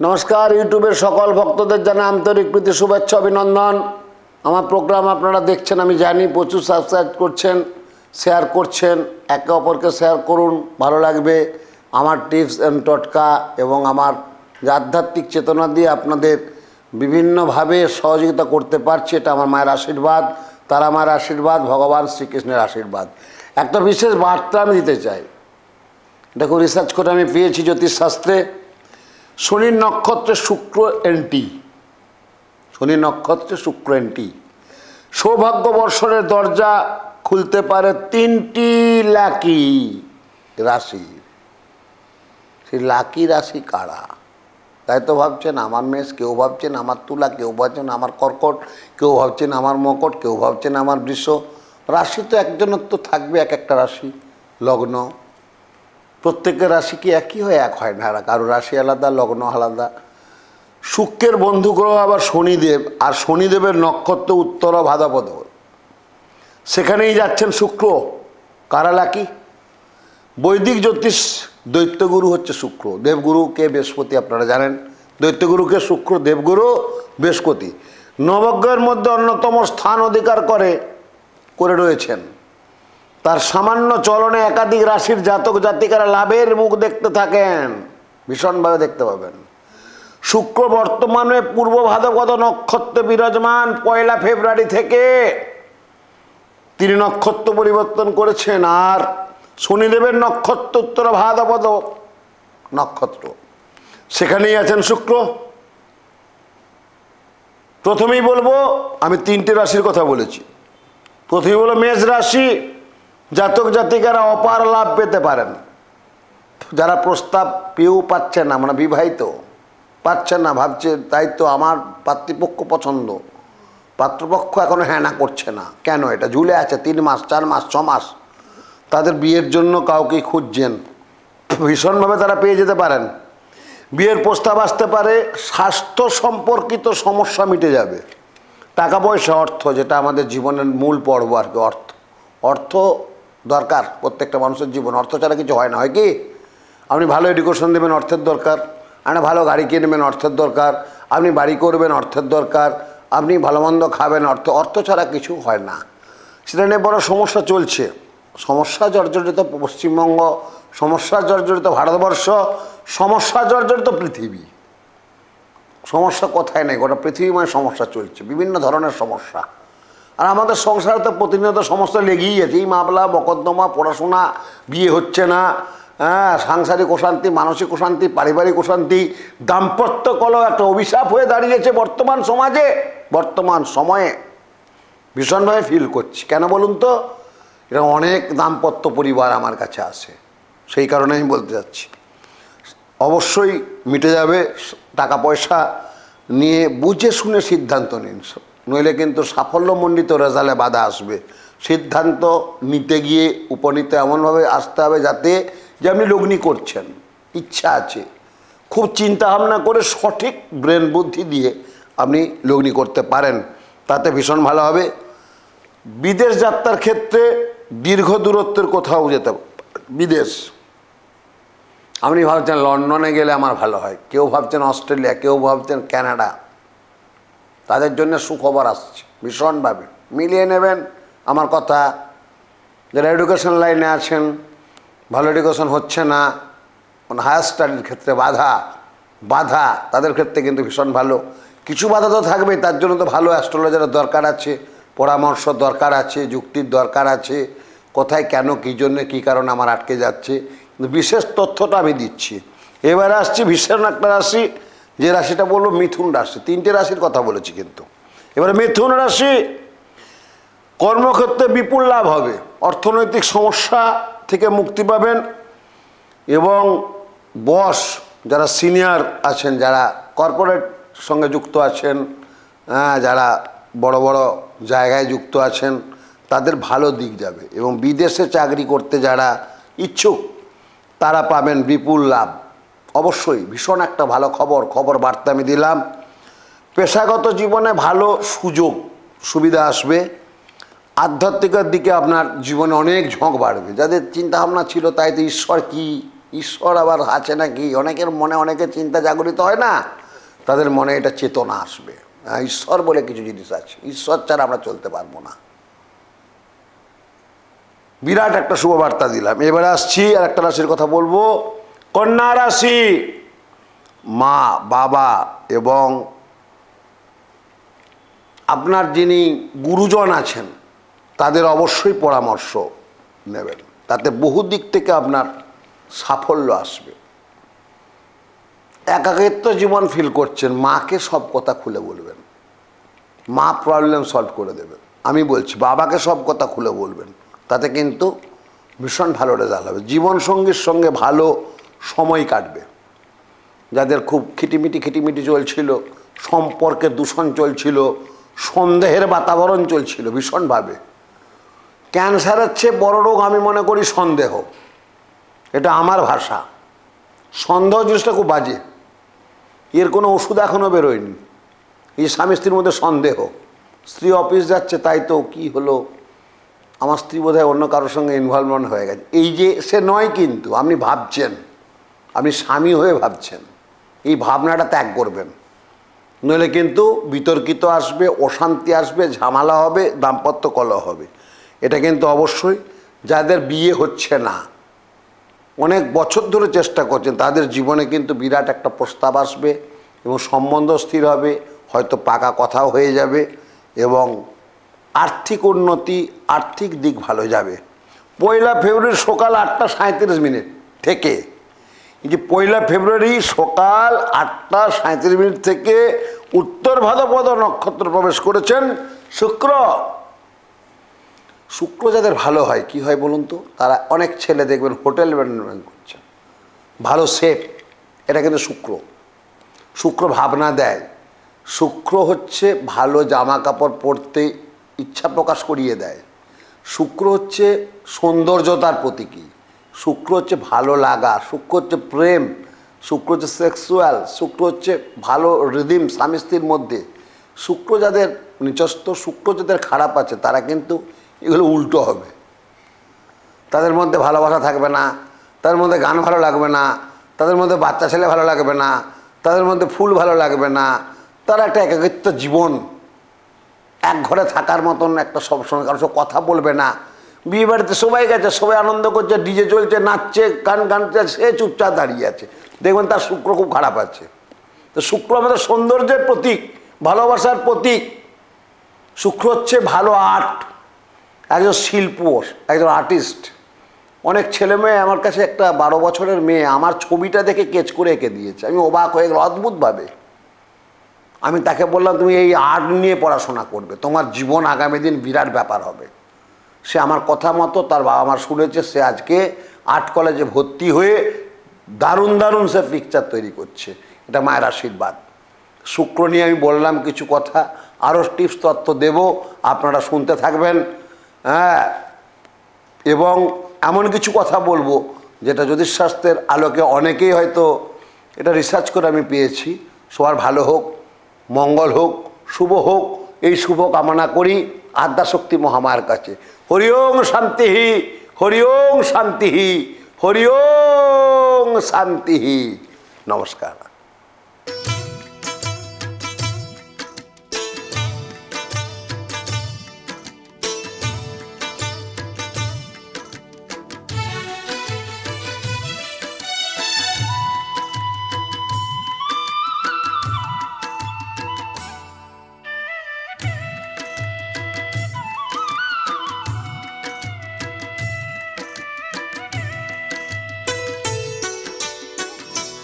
নমস্কার, ইউটিউবের সকল ভক্তদের জানা আন্তরিক প্রীতি, শুভেচ্ছা, অভিনন্দন। আমার প্রোগ্রাম আপনারা দেখছেন, আমি জানি প্রচুর সাবস্ক্রাইব করছেন শেয়ার করছেন, একে অপরকে শেয়ার করুন, ভালো লাগবে। আমার টিপস অ্যান্ড টটকা এবং আমার আধ্যাত্মিক চেতনা দিয়ে আপনাদের বিভিন্নভাবে সহযোগিতা করতে পারছি, এটা আমার মায়ের আশীর্বাদ, তারা মায়ের আশীর্বাদ, ভগবান শ্রীকৃষ্ণের আশীর্বাদ। একটা বিশেষ বার্তা আমি দিতে চাই। এটা খুব রিসার্চ করে আমি পেয়েছি জ্যোতিষশাস্ত্রে। শনির নক্ষত্রে শুক্র এন্টি শনি নক্ষত্রে শুক্র এন্টি সৌভাগ্য বর্ষণের দরজা খুলতে পারে তিনটি লাকি রাশি। সেই লাকি রাশি কারা? তাই তো ভাবছেন, আমার মেষ, কেউ ভাবছেন আমার তুলা, কেউ ভাবছেন আমার কর্কট, কেউ ভাবছেন আমার মকট, কেউ ভাবছেন আমার বৃষ। রাশি তো একজনের তো থাকবে এক একটা রাশি, লগ্ন। প্রত্যেকের রাশি কি একই হয়? এক হয় না। কারও রাশি আলাদা, লগ্ন আলাদা। শুক্রের বন্ধু গ্রহ আবার শনিদেব, আর শনিদেবের নক্ষত্র উত্তর ভাদাপদ সেখানেই যাচ্ছেন শুক্র। কারা লাকি? বৈদিক জ্যোতিষ দৈত্যগুরু হচ্ছে শুক্র। দেবগুরুকে বৃহস্পতি আপনারা জানেন। দৈত্যগুরুকে শুক্র, দেবগুরু বৃহস্পতি। নবগ্রহের মধ্যে অন্যতম স্থান অধিকার করে করে রয়েছেন। তার সামান্য চলনে একাধিক রাশির জাতক জাতিকারা লাভের মুখ দেখতে থাকেন। ভীষণভাবে দেখতে পাবেন। শুক্র বর্তমানে পূর্ব ভাদগত নক্ষত্র বিরাজমান, পয়লা ফেব্রুয়ারি থেকে তিনি নক্ষত্র পরিবর্তন করেছেন আর শনিদেবের নক্ষত্র উত্তর ভাদপদ নক্ষত্র। সেখানেই আছেন শুক্র। প্রথমেই বলব, আমি তিনটে রাশির কথা বলেছি। প্রথমেই বলো মেষ রাশি জাতক জাতিকারা অপার লাভ পেতে পারেন। যারা প্রস্তাব পেয়েও পাচ্ছেন না মানে বিবাহিত পাচ্ছেন না, ভাবছে তাই তো আমার পাতৃপক্ষ পছন্দ। পাত্রপক্ষ এখনও হ্যাঁ না করছে না। কেন? এটা ঝুলে আছে তিন মাস, চার মাস, ছ মাস। তাদের বিয়ের জন্য কাউকে খুঁজছেন। ভীষণভাবে তারা পেয়ে যেতে পারেন। বিয়ের প্রস্তাব আসতে পারে, স্বাস্থ্য সম্পর্কিত সমস্যা মিটে যাবে। টাকা পয়সা অর্থ, যেটা আমাদের জীবনের মূল পর্ব আর কি, অর্থ। অর্থ দরকার প্রত্যেকটা মানুষের জীবন। অর্থ ছাড়া কিছু হয় না, হয় কি? আপনি ভালো এডুকেশন দেবেন, অর্থের দরকার। আপনি ভালো গাড়ি কিনবেন, অর্থের দরকার। আপনি বাড়ি করবেন, অর্থের দরকার। আপনি ভালো মন্দ খাবেন, অর্থ অর্থ ছাড়া কিছু হয় না। সেটা নিয়ে বড় সমস্যা চলছে। সমস্যা জর্জরিত পশ্চিমবঙ্গ, সমস্যা জর্জরিত ভারতবর্ষ, সমস্যা জর্জরিত পৃথিবী। সমস্যা কোথায় নেই? গোটা পৃথিবীময় সমস্যা চলছে। বিভিন্ন ধরনের সমস্যা। আর আমাদের সংসারে তো প্রতিনিয়ত সমস্যা লেগেই আছে। এই মামলা, মকদ্দমা, পড়াশোনা, বিয়ে হচ্ছে না হ্যাঁ সাংসারিক অশান্তি, মানসিক অশান্তি, পারিবারিক অশান্তি, দাম্পত্য কলহ একটা অভিশাপ হয়ে দাঁড়িয়েছে বর্তমান সমাজে, বর্তমান সময়ে। ভীষণভাবে ফিল করছি। কেন বলুন তো? এটা অনেক দাম্পত্য পরিবার আমার কাছে আসে সেই কারণে আমি বলতে যাচ্ছি। অবশ্যই মিটে যাবে, টাকা পয়সা নিয়ে বুঝে শুনে সিদ্ধান্ত নিন। নইলে কিন্তু সাফল্যমণ্ডিত রেজাল্টে বাধা আসবে। সিদ্ধান্ত নিতে গিয়ে উপনীত এমনভাবে আসতে হবে যাতে যে আপনি লগ্নি করছেন, ইচ্ছা আছে। খুব চিন্তা ভাবনা করে সঠিক ব্রেন বুদ্ধি দিয়ে আপনি লগ্নি করতে পারেন। তাতে ভীষণ ভালো হবে। বিদেশ যাত্রার ক্ষেত্রে দীর্ঘ দূরত্বের কোথাও যেতে বিদেশ। আপনি ভাবছেন লন্ডনে গেলে আমার ভালো হয়। কেউ ভাবছেন অস্ট্রেলিয়া, কেউ ভাবছেন ক্যানাডা। তাদের জন্য সুখবর আসছে, ভীষণভাবে। মিলিয়ে নেবেন আমার কথা। যারা এডুকেশন লাইনে আছেন, ভালো এডুকেশন হচ্ছে না হায়ার স্টাডির ক্ষেত্রে বাধা বাধা তাদের ক্ষেত্রে কিন্তু ভীষণ ভালো। কিছু বাধা তো থাকবেই, তার জন্য তো ভালো অ্যাস্ট্রোলজারের দরকার আছে, পরামর্শ দরকার আছে, যুক্তির দরকার আছে, কোথায় কেন, কী জন্য, কী কারণে আমার আটকে যাচ্ছে। কিন্তু বিশেষ তথ্যটা আমি দিচ্ছি। এবারে আসছি ভীষণ একটা রাশি যে রাশিটা বলব মিথুন রাশি তিনটে রাশির কথা বলেছি কিন্তু। এবারে মিথুন রাশি কর্মক্ষেত্রে বিপুল লাভ হবে অর্থনৈতিক সমস্যা থেকে মুক্তি পাবেন এবং বস যারা সিনিয়র আছেন যারা কর্পোরেট সঙ্গে যুক্ত আছেন হ্যাঁ, যারা বড় বড় জায়গায় যুক্ত আছেন তাদের ভালো দিক যাবে এবং বিদেশে চাকরি করতে যারা ইচ্ছুক তারা পাবেন বিপুল লাভ। অবশ্যই ভীষণ একটা ভালো খবর খবর বার্তা আমি দিলাম। পেশাগত জীবনে ভালো সুযোগ সুবিধা আসবে। আধ্যাত্মিকের দিকে আপনার জীবনে অনেক ঝোঁক বাড়বে। যাদের চিন্তা ভাবনা ছিল তাই তো ঈশ্বর কি ঈশ্বর আবার আছে নাকি? অনেকের মনে অনেকের চিন্তা জাগরিত হয় না। তাদের মনে এটা চেতনা আসবে। হ্যাঁ, ঈশ্বর বলে কিছু জিনিস আছে। ঈশ্বর ছাড়া আমরা চলতে পারব না। বিরাট একটা শুভবার্তা দিলাম। এবারে আসছি আর একটা রাশির কথা বলব। কন্যা রাশি মা, বাবা এবং আপনার যিনি গুরুজন আছেন, তাদের অবশ্যই পরামর্শ নেবেন। তাতে বহু দিক থেকে আপনার সাফল্য আসবে। একাকিত্ব জীবন ফিল করছেন, মাকে সব কথা খুলে বলবেন। মা প্রবলেম সলভ করে দেবে আমি বলছি, বাবাকে সব কথা খুলে বলবেন। তাতে কিন্তু ভীষণ ভালো রেজাল্ট হবে। জীবনসঙ্গীর সঙ্গে ভালো সময় কাটবে। যাদের খুব খিটিমিটি খিটিমিটি চলছিল, সম্পর্কে দূষণ চলছিল, সন্দেহের বাতাবরণ চলছিল ভীষণভাবে। ক্যান্সারের চেয়ে বড় রোগ আমি মনে করি সন্দেহ। এটা আমার ভাষা। সন্দেহ জিনিসটা খুব বাজে। এর কোনো ওষুধ এখনও বেরোয়নি। এই স্বামী স্ত্রীর মধ্যে সন্দেহ। স্ত্রী অফিস যাচ্ছে, তাই তো কি হলো? আমার স্ত্রী বোধহয় অন্য কারোর সঙ্গে ইনভলভমেন্ট হয়ে গেছে। এই যে, সে নয় কিন্তু, আপনি ভাবছেন। আপনি স্বামী হয়ে ভাবছেন, এই ভাবনাটা ত্যাগ করবেন। নইলে কিন্তু বিতর্কিত আসবে, অশান্তি আসবে, ঝামেলা হবে, দাম্পত্য কলহ হবে। এটা কিন্তু অবশ্যই যাদের বিয়ে হচ্ছে না, অনেক বছর ধরে চেষ্টা করছেন, তাদের জীবনে কিন্তু বিরাট একটা প্রস্তাব আসবে এবং সম্বন্ধ স্থির হবে, হয়তো পাকা কথাও হয়ে যাবে এবং আর্থিক উন্নতি, আর্থিক দিক ভালো যাবে। পয়লা ফেব্রুয়ারি সকাল আটটা সাঁত্রিশ মিনিট থেকে যে পয়লা ফেব্রুয়ারি সকাল আটটা সাঁত্রিশ মিনিট থেকে উত্তর ভাদ্রপদ নক্ষত্র প্রবেশ করেছেন শুক্র। শুক্র যাদের ভালো হয়, কি হয় বলুন তো? তারা অনেক ছেলে দেখবেন হোটেল ম্যানেজমেন্ট করছে ভালো সেফ, এটা কিন্তু শুক্র। শুক্র ভাবনা দেয়। শুক্র হচ্ছে ভালো জামা কাপড় পরতে ইচ্ছা প্রকাশ করিয়ে দেয়। শুক্র হচ্ছে সৌন্দর্যতার প্রতীকী। শুক্র হচ্ছে ভালো লাগা, শুক্র হচ্ছে প্রেম, শুক্র হচ্ছে সেক্সুয়াল শুক্র হচ্ছে ভালো রিদিম স্বামী স্ত্রীর মধ্যে। শুক্র যাদের নিচস্থ, শুক্র যাদের খারাপ আছে, তারা কিন্তু এগুলো উল্টো হবে। তাদের মধ্যে ভালোবাসা থাকবে না, তাদের মধ্যে গান ভালো লাগবে না, তাদের মধ্যে বাচ্চা ছেলে ভালো লাগবে না, তাদের মধ্যে ফুল ভালো লাগবে না। তারা একটা একাকিত্ব জীবন, এক ঘরে থাকার মতন একটা সবসময় কারোর কথা বলবে না। বিয়ে বাড়িতে সবাই গেছে, সবাই আনন্দ করছে, ডিজে চলছে, নাচছে, গান গানছে, সে চুপচাপ দাঁড়িয়ে আছে। দেখবেন তার শুক্র খুব খারাপ আছে। তো শুক্র আমাদের সৌন্দর্যের প্রতীক, ভালোবাসার প্রতীক। শুক্র হচ্ছে ভালো আর্ট, একজন শিল্প একজন আর্টিস্ট। অনেক ছেলে মেয়ে আমার কাছে একটা বারো বছরের মেয়ে, আমার ছবিটা দেখে কেচ করে এঁকে দিয়েছে। আমি অবাক হয়ে গেল অদ্ভুতভাবে। আমি তাকে বললাম, তুমি এই আর্ট নিয়ে পড়াশোনা করবে, তোমার জীবন আগামী দিন বিরাট ব্যাপার হবে। সে আমার কথা মতো তার বাবা মা শুনেছে, সে আজকে আর্ট কলেজে ভর্তি হয়ে দারুণ দারুণ সে পিকচার তৈরি করছে। এটা মায়ের আশীর্বাদ। শুক্র নিয়ে আমি বললাম কিছু কথা, আরও টিপস তত্ত্ব দেব, আপনারা শুনতে থাকবেন হ্যাঁ এবং এমন কিছু কথা বলব যেটা জ্যোতিষশাস্ত্রের আলোকে অনেকেই হয়তো এটা রিসার্চ করে আমি পেয়েছি। সবার ভালো হোক, মঙ্গল হোক, শুভ হোক, এই শুভ কামনা করি। আদ্যাশক্তি মহামায়ের কাছে। হরি শান্তিহি শান্তি হরি ওং শান্তি হরি ওং শান্তি। নমস্কার।